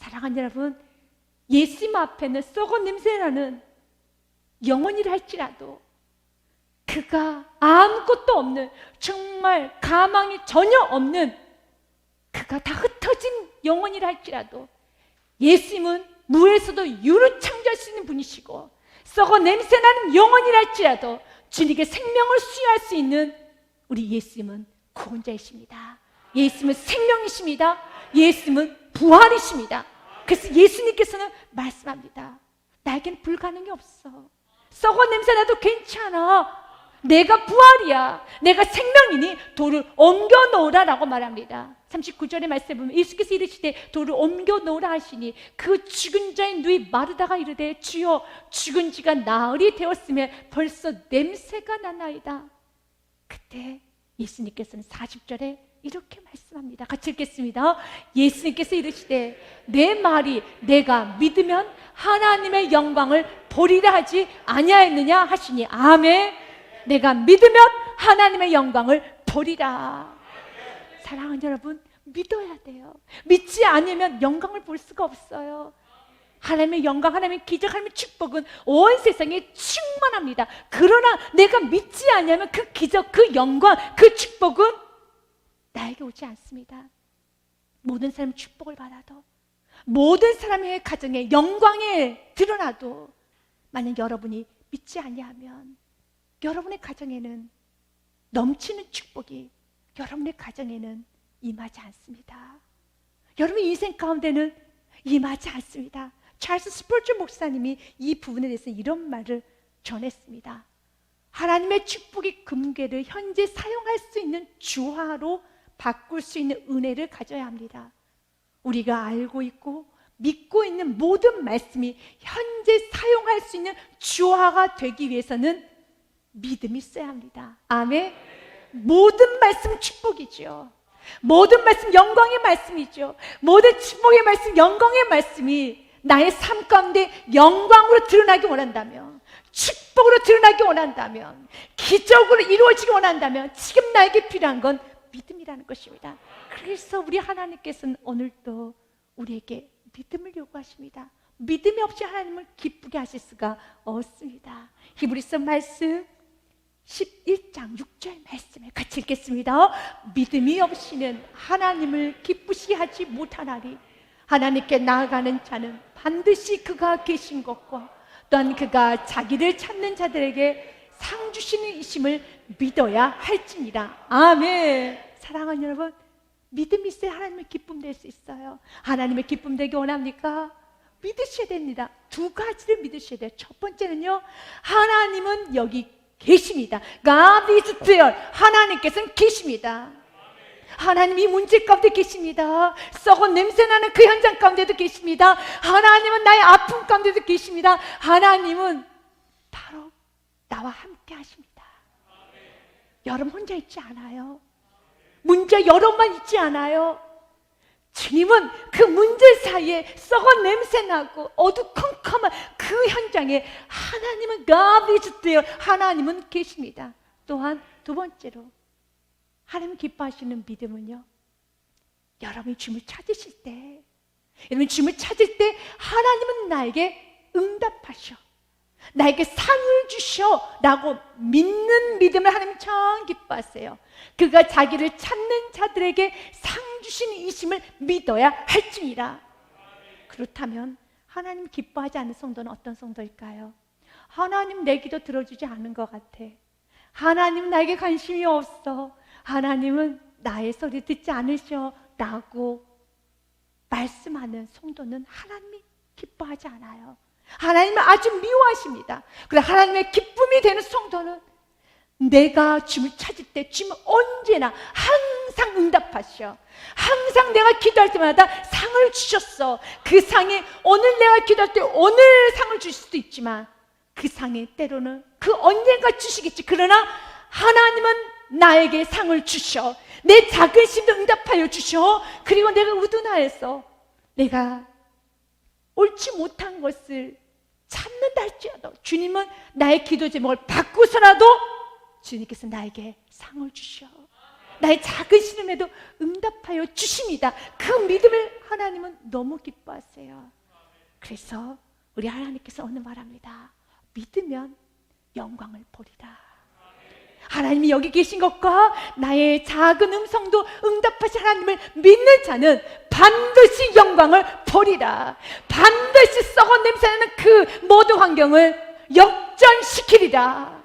사랑하는 여러분, 예수님 앞에는 썩은 냄새나는 영혼이라 할지라도 그가 아무것도 없는 정말 가망이 전혀 없는 그가 다 흩어진 영혼이라 할지라도 예수님은 무에서도 유를 창조할 수 있는 분이시고 썩어 냄새나는 영혼이라 할지라도 주님께 생명을 수여할 수 있는 우리 예수님은 구원자이십니다. 예수님은 생명이십니다. 예수님은 부활이십니다. 그래서 예수님께서는 말씀합니다. 나에겐 불가능이 없어. 썩어 냄새 나도 괜찮아. 내가 부활이야. 내가 생명이니 돌을 옮겨 놓으라라고 말합니다. 39절의 말씀에 보면 예수께서 이르시되 돌을 옮겨 놓으라 하시니 그 죽은 자의 누이 마르다가 이르되 주여 죽은 지가 나흘이 되었으면 벌써 냄새가 나나이다. 그때 예수님께서는 40절에 이렇게 말씀합니다. 같이 읽겠습니다. 예수님께서 이르시되 내 말이 내가 믿으면 하나님의 영광을 보리라 하지 아니하였느냐 하시니 아멘. 내가 믿으면 하나님의 영광을 보리라. 사랑하는 여러분, 믿어야 돼요. 믿지 않으면 영광을 볼 수가 없어요. 하나님의 영광, 하나님의 기적, 하나님의 축복은 온 세상에 충만합니다. 그러나 내가 믿지 않으면 그 기적, 그 영광, 그 축복은 나에게 오지 않습니다. 모든 사람 축복을 받아도 모든 사람의 가정에 영광에 드러나도 만약 여러분이 믿지 아니하면 여러분의 가정에는 넘치는 축복이 여러분의 가정에는 임하지 않습니다. 여러분의 인생 가운데는 임하지 않습니다. 찰스 스폴츠 목사님이 이 부분에 대해서 이런 말을 전했습니다. 하나님의 축복의 금괴를 현재 사용할 수 있는 주화로 바꿀 수 있는 은혜를 가져야 합니다. 우리가 알고 있고 믿고 있는 모든 말씀이 현재 사용할 수 있는 주화가 되기 위해서는 믿음이 있어야 합니다. 아멘. 모든 말씀 축복이죠. 모든 말씀 영광의 말씀이죠. 모든 축복의 말씀 영광의 말씀이 나의 삶 가운데 영광으로 드러나기 원한다면 축복으로 드러나기 원한다면 기적으로 이루어지기 원한다면 지금 나에게 필요한 건 믿음이라는 것입니다. 그래서 우리 하나님께서는 오늘도 우리에게 믿음을 요구하십니다. 믿음이 없이 하나님을 기쁘게 하실 수가 없습니다. 히브리서 말씀 11장 6절 말씀을 같이 읽겠습니다. 믿음이 없이는 하나님을 기쁘시 하지 못하나니 하나님께 나아가는 자는 반드시 그가 계신 것과 또한 그가 자기를 찾는 자들에게 상 주시는 이심을 믿어야 할지니라. 아멘. 사랑하는 여러분, 믿음이 있어야 하나님의 기쁨 될 수 있어요. 하나님의 기쁨 되기 원합니까? 믿으셔야 됩니다. 두 가지를 믿으셔야 돼요. 첫 번째는요, 하나님은 여기 계십니다. God is there. 하나님께서는 계십니다. 하나님이 문제 가운데 계십니다. 썩은 냄새나는 그 현장 가운데도 계십니다. 하나님은 나의 아픔 가운데도 계십니다. 하나님은 나와 함께 하십니다. 여러분 혼자 있지 않아요. 문제 여러분만 있지 않아요. 주님은 그 문제 사이에 썩은 냄새 나고 어두컴컴한 그 현장에 하나님은 God is there. 하나님은 계십니다. 또한 두 번째로 하나님 기뻐하시는 믿음은요. 여러분이 주님을 찾으실 때, 여러분 주님을 찾을 때 하나님은 나에게 응답하셔. 나에게 상을 주셔. 라고 믿는 믿음을 하나님 참 기뻐하세요. 그가 자기를 찾는 자들에게 상 주시는 이심을 믿어야 할지니라. 그렇다면 하나님 기뻐하지 않는 성도는 어떤 성도일까요? 하나님 내 기도 들어주지 않은 것 같아. 하나님 나에게 관심이 없어. 하나님은 나의 소리 듣지 않으셔. 라고 말씀하는 성도는 하나님이 기뻐하지 않아요. 하나님을 아주 미워하십니다. 그래 하나님의 기쁨이 되는 성도는 내가 주님을 찾을 때 주님은 언제나 항상 응답하셔. 항상 내가 기도할 때마다 상을 주셨어. 그 상이 오늘 내가 기도할 때 오늘 상을 주실 수도 있지만 그 상이 때로는 그 언젠가 주시겠지. 그러나 하나님은 나에게 상을 주셔. 내 작은 심도 응답하여 주셔. 그리고 내가 우둔하여서 내가 옳지 못한 것을 찾는다 할지라도 주님은 나의 기도 제목을 바꾸서라도 주님께서 나에게 상을 주셔. 나의 작은 시름에도 응답하여 주십니다. 그 믿음을 하나님은 너무 기뻐하세요. 그래서 우리 하나님께서 오늘 말합니다. 믿으면 영광을 보리라. 하나님이 여기 계신 것과 나의 작은 음성도 응답하신 하나님을 믿는 자는 반드시 영광을 보리라. 반드시 썩은 냄새나는 그 모든 환경을 역전시키리라.